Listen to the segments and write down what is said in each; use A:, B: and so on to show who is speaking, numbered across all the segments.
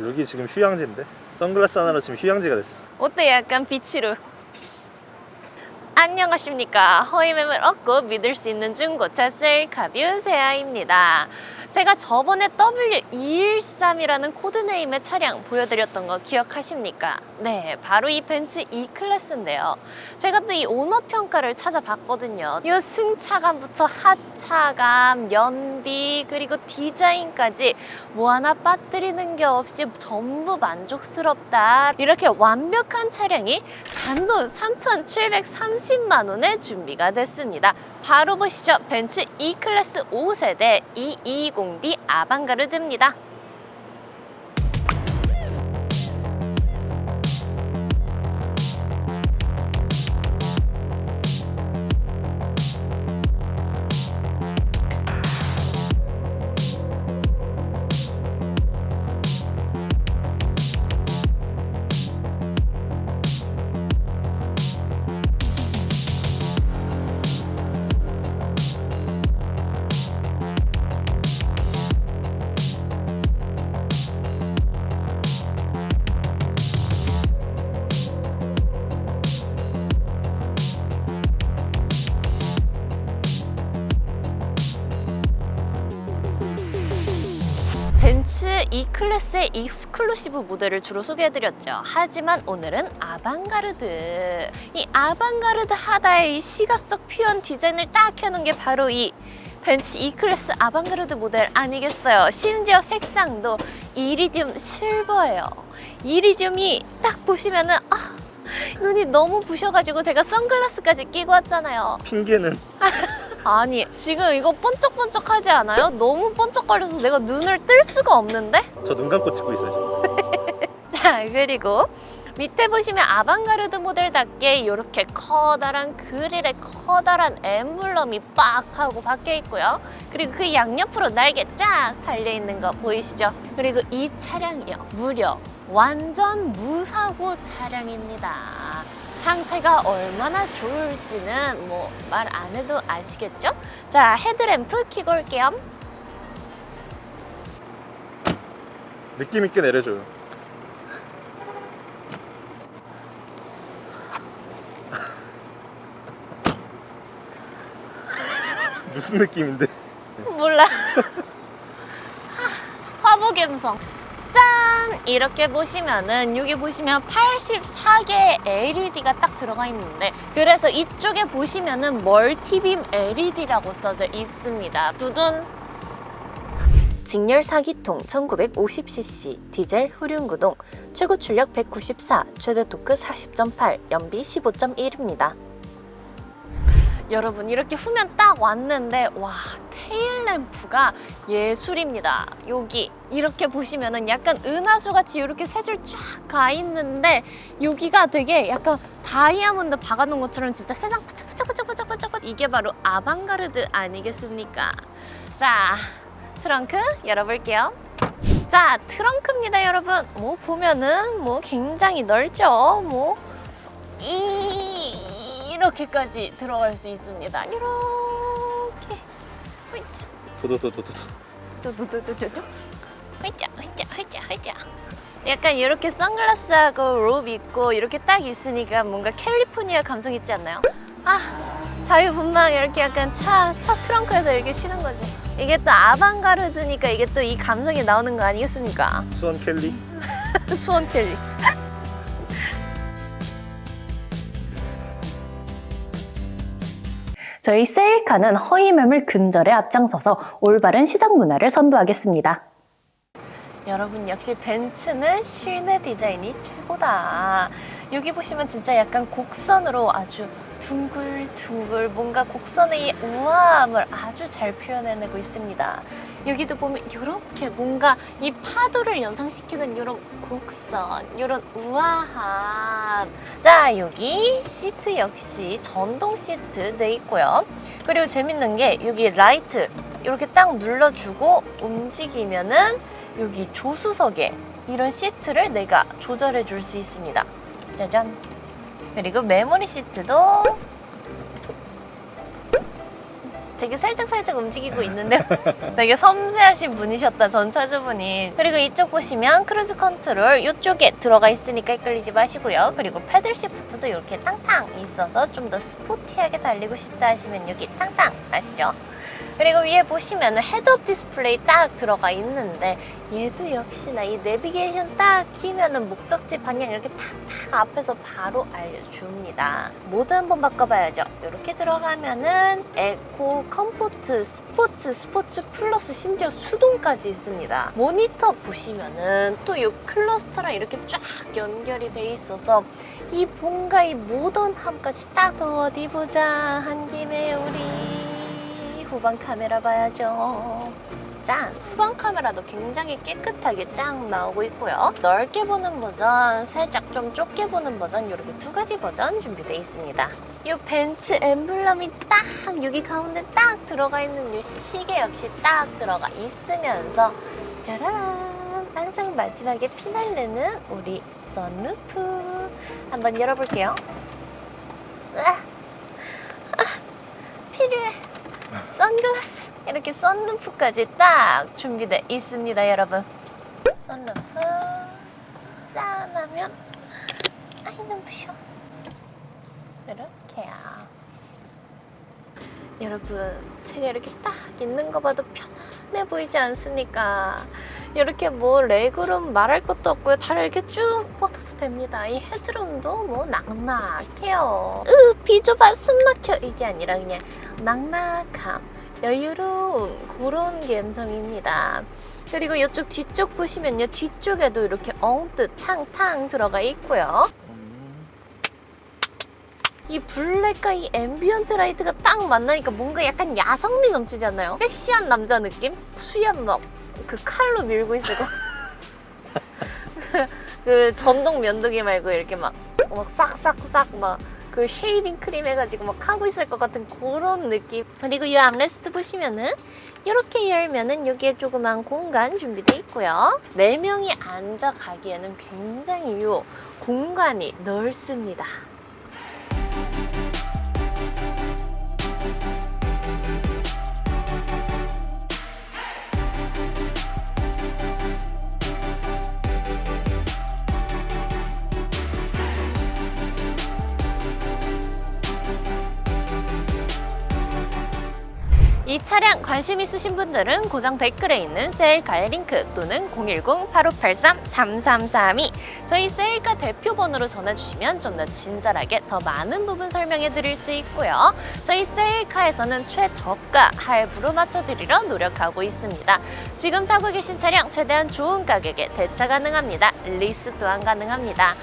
A: 여기 지금 휴양지인데? 선글라스 하나로 지금 휴양지가 됐어.
B: 어때? 약간 비치루 안녕하십니까. 허위매물 얻고 믿을 수 있는 중고차 셀카뷰 세아입니다 제가 저번에 W213이라는 코드네임의 차량 보여드렸던 거 기억하십니까? 네 바로 이 벤츠 E클래스인데요 제가 또 이 오너 평가를 찾아봤거든요 이 승차감부터 하차감, 연비 그리고 디자인까지 뭐 하나 빠뜨리는 게 없이 전부 만족스럽다 이렇게 완벽한 차량이 단돈 3,730만 원에 준비가 됐습니다. 바로 보시죠. 벤츠 E클래스 5세대 220D 아방가르드입니다. 벤츠 E클래스의 익스클루시브 모델을 주로 소개해드렸죠. 하지만 오늘은 아방가르드. 이 아방가르드 하다의 이 시각적 표현 디자인을 딱 해놓은 게 바로 이 벤츠 E클래스 아방가르드 모델 아니겠어요. 심지어 색상도 이리듐 실버예요. 이리듐이 딱 보시면은 아 눈이 너무 부셔가지고 제가 선글라스까지 끼고 왔잖아요.
A: 핑계는
B: 아니 지금 이거 번쩍번쩍하지 않아요? 너무 번쩍거려서 내가 눈을 뜰 수가 없는데?
A: 저 눈 감고 찍고 있어요 지금
B: 자 그리고 밑에 보시면 아방가르드 모델답게 이렇게 커다란 그릴에 커다란 엠블럼이 빡 하고 박혀 있고요. 그리고 그 양옆으로 날개 쫙 달려 있는 거 보이시죠? 그리고 이 차량이요 무려 완전 무사고 차량입니다. 상태가 얼마나 좋을지는 뭐 말 안 해도 아시겠죠? 자 헤드램프 켜고 올게요.
A: 느낌 있게 내려줘요 무슨 느낌인데
B: 몰라. 화보 감성. 짠! 이렇게 보시면은 여기 보시면 84개의 LED가 딱 들어가 있는데 그래서 이쪽에 보시면은 멀티빔 LED라고 써져 있습니다. 두둔. 직렬 4기통 1950cc 디젤 후륜구동 최고 출력 194 최대 토크 40.8 연비 15.1입니다. 여러분 이렇게 후면 딱 왔는데 와 램프가 예술입니다. 여기 이렇게 보시면은 약간 은하수 같이 이렇게 세 줄 쫙 가 있는데 여기가 되게 약간 다이아몬드 박아놓은 것처럼 진짜 세상 반짝반짝반짝반짝반짝 이게 바로 아방가르드 아니겠습니까? 자 트렁크 열어볼게요. 자 트렁크입니다 여러분. 뭐 보면은 뭐 굉장히 넓죠. 뭐 이. 이렇게까지 들어갈 수 있습니다. 이렇게
A: 도도도도도
B: 두두두두두 훌쩍 훌쩍 훌쩍 훌쩍 약간 이렇게 선글라스하고 롭 입고 이렇게 딱 있으니까 뭔가 캘리포니아 감성 있지 않나요? 아 자유분방 이렇게 약간 차, 차 트렁크에서 이렇게 쉬는 거지. 이게 또 아방가르드니까 이게 또 이 감성이 나오는 거 아니겠습니까?
A: 수원 켈리?
B: 수원 켈리 저희 세일카는 허위 매물 근절에 앞장서서 올바른 시장 문화를 선도하겠습니다. 여러분 역시 벤츠는 실내 디자인이 최고다. 여기 보시면 진짜 약간 곡선으로 아주 둥글둥글 뭔가 곡선의 이 우아함을 아주 잘 표현해내고 있습니다. 여기도 보면 이렇게 뭔가 이 파도를 연상시키는 이런 곡선, 이런 우아함. 자, 여기 시트 역시 전동 시트 돼 있고요. 그리고 재밌는 게 여기 라이트 이렇게 딱 눌러주고 움직이면은 여기 조수석에 이런 시트를 내가 조절해 줄 수 있습니다. 짜잔. 그리고 메모리 시트도 되게 살짝살짝 움직이고 있는데 되게 섬세하신 분이셨다 전 차주분이 그리고 이쪽 보시면 크루즈 컨트롤 이쪽에 들어가 있으니까 헷갈리지 마시고요 그리고 패들 시프트도 이렇게 땅땅 있어서 좀 더 스포티하게 달리고 싶다 하시면 여기 땅땅 아시죠? 그리고 위에 보시면 헤드업 디스플레이 딱 들어가 있는데 얘도 역시나 이 내비게이션 딱 키면은 목적지 방향 이렇게 탁탁 앞에서 바로 알려줍니다. 모드 한번 바꿔봐야죠. 이렇게 들어가면은 에코, 컴포트, 스포츠, 스포츠 플러스 심지어 수동까지 있습니다. 모니터 보시면은 또 이 클러스터랑 이렇게 쫙 연결이 돼 있어서 이 뭔가 이 모던함까지 딱 어디 보자 한 김에 우리 후방 카메라 봐야죠. 짠! 후방 카메라도 굉장히 깨끗하게 쫙 나오고 있고요. 넓게 보는 버전, 살짝 좀 좁게 보는 버전 이렇게 두 가지 버전 준비되어 있습니다. 이 벤츠 엠블럼이 딱 여기 가운데 딱 들어가 있는 이 시계 역시 딱 들어가 있으면서 짜라란! 항상 마지막에 피날레는 우리 선루프 한번 열어볼게요. 으아! 아, 필요해. 선글라스! 이렇게 선루프까지 딱 준비돼 있습니다 여러분. 선루프. 짠하면 아이 눈부셔. 이렇게요. 여러분 제가 이렇게 딱 있는 거 봐도 편안해 보이지 않습니까 이렇게 뭐 레그룸 말할 것도 없고요 다리 이렇게 쭉 뻗어도 됩니다 이 헤드룸도 뭐 낙낙해요 으 비좁아 숨 막혀 이게 아니라 그냥 낙낙함, 여유로움 그런 감성입니다. 그리고 이쪽 뒤쪽 보시면요 뒤쪽에도 이렇게 엉뜻 탕탕 들어가 있고요. 이 블랙과 이 앰비언트 라이트가 딱 만나니까 뭔가 약간 야성미 넘치지 않나요? 섹시한 남자 느낌? 수염 막 그 칼로 밀고 있을 거. 그 전동 면도기 말고 이렇게 막, 막 싹싹싹 막 그 쉐이빙 크림 해가지고 막 하고 있을 것 같은 그런 느낌. 그리고 이 암레스트 보시면은 이렇게 열면은 여기에 조그만 공간 준비돼 있고요. 네 명이 앉아 가기에는 굉장히 요 공간이 넓습니다. 이 차량 관심 있으신 분들은 고정 댓글에 있는 셀카의 링크 또는 010-8583-3332 저희 셀카 대표번호로 전화주시면 좀 더 친절하게 더 많은 부분 설명해 드릴 수 있고요. 저희 셀카에서는 최저가 할부로 맞춰드리려 노력하고 있습니다. 지금 타고 계신 차량 최대한 좋은 가격에 대차 가능합니다. 리스 또한 가능합니다.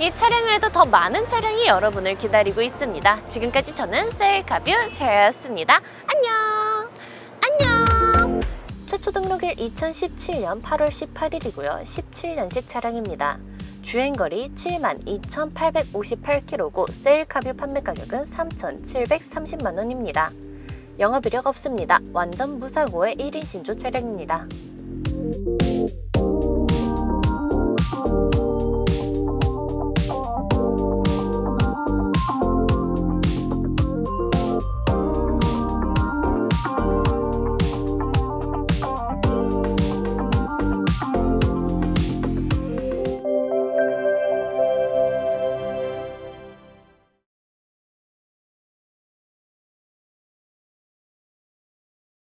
B: 이 차량 외에도 더 많은 차량이 여러분을 기다리고 있습니다. 지금까지 저는 셀카뷰 세였습니다. 안녕! 안녕! 최초 등록일 2017년 8월 18일이고요. 17년식 차량입니다. 주행거리 72,858km고 세일카뷰 판매 가격은 3,730만 원입니다. 영업 이력 없습니다. 완전 무사고의 1인 신조 차량입니다.